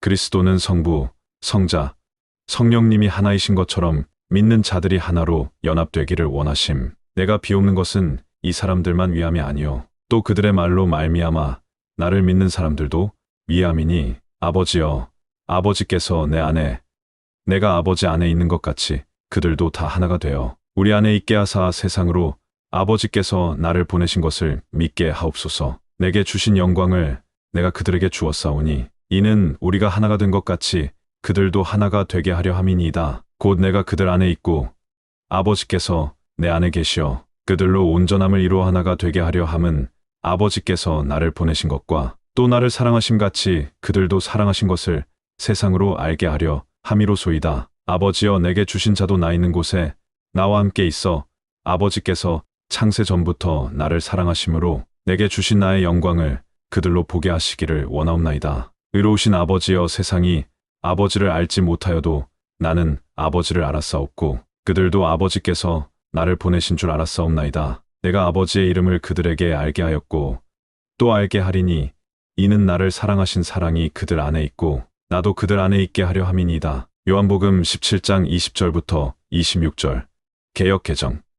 그리스도는 성부, 성자, 성령님이 하나이신 것처럼 믿는 자들이 하나로 연합되기를 원하심. 내가 비옵는 것은 이 사람들만 위함이 아니요 또 그들의 말로 말미암아 나를 믿는 사람들도 위함이니 아버지여 아버지께서 내 안에 내가 아버지 안에 있는 것 같이 그들도 다 하나가 되어 우리 안에 있게 하사 세상으로 아버지께서 나를 보내신 것을 믿게 하옵소서. 내게 주신 영광을 내가 그들에게 주었사오니 이는 우리가 하나가 된 것 같이 그들도 하나가 되게 하려 함이니이다. 곧 내가 그들 안에 있고 아버지께서 내 안에 계시어 그들로 온전함을 이루어 하나가 되게 하려 함은 아버지께서 나를 보내신 것과 또 나를 사랑하심 같이 그들도 사랑하신 것을 세상으로 알게 하려 함이로소이다. 아버지여 내게 주신 자도 나 있는 곳에 나와 함께 있어 아버지께서 창세 전부터 나를 사랑하심으로 내게 주신 나의 영광을 그들로 보게 하시기를 원하옵나이다. 의로우신 아버지여 세상이 아버지를 알지 못하여도 나는 아버지를 알았사옵고 그들도 아버지께서 나를 보내신 줄 알았사옵나이다. 내가 아버지의 이름을 그들에게 알게 하였고 또 알게 하리니 이는 나를 사랑하신 사랑이 그들 안에 있고 나도 그들 안에 있게 하려 함이니이다. 요한복음 17장 20절부터 26절 개역 개정